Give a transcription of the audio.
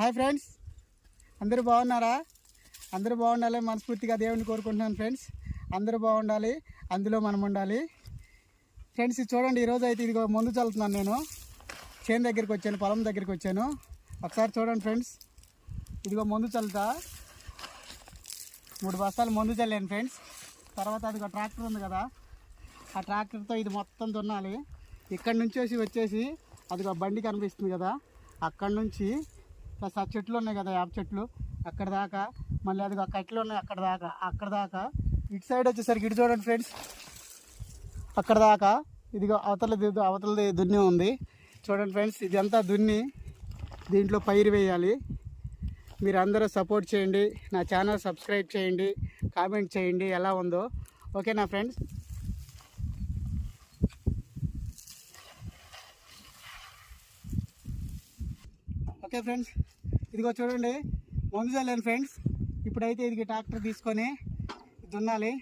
Hi friends. అందరూ బాగున్నారా? అందరూ బాగుండాలి మనస్ఫూర్తిగా దేవుని కోరుకుంటున్నాను ఫ్రెండ్స్. అందరూ బాగుండాలి అందులో మనం ఉండాలి. ఫ్రెండ్స్ ఇది చూడండి ఈరోజు అయితే ఇదిగో మందు చల్లుతున్నాను నేను. చేను దగ్గరికి వచ్చాను పొలం దగ్గరికి వచ్చాను. ఒకసారి చూడండి ఫ్రెండ్స్. ఇదిగో మందు చల్లుతా. మూడు బస్తాలు మందు చల్లాను ఫ్రెండ్స్. తర్వాత అది ఒక ట్రాక్టర్ ఉంది కదా. ఆ ట్రాక్టర్తో ఇది మొత్తం దున్నాలి. ఇక్కడ నుంచి వచ్చి వచ్చేసి ఒక బండి కనిపిస్తుంది కదా. అక్కడ నుంచి ప్లస్ ఆ చెట్లు ఉన్నాయి కదా యాప్ చెట్లు అక్కడ దాకా మళ్ళీ అది కట్లు ఉన్నాయి అక్కడ దాకా అక్కడ దాకా. ఇటు సైడ్ వచ్చేసరికి ఇటు చూడండి ఫ్రెండ్స్ అక్కడ దాకా ఇదిగో అవతలది అవతలది దున్ని ఉంది. చూడండి ఫ్రెండ్స్ ఇదంతా దున్ని దీంట్లో పైరు వేయాలి. మీరు అందరూ సపోర్ట్ చేయండి. నా ఛానల్ సబ్స్క్రైబ్ చేయండి. కామెంట్ చేయండి. ఎలా ఉందో. ఓకేనా ఫ్రెండ్స్ ఓకే ఫ్రెండ్స్. ఇదిగో చూడండి మందు చల్లాను ఫ్రెండ్స్. ఇప్పుడైతే ఇది ట్రాక్టర్ తీసుకొని దున్నాలి.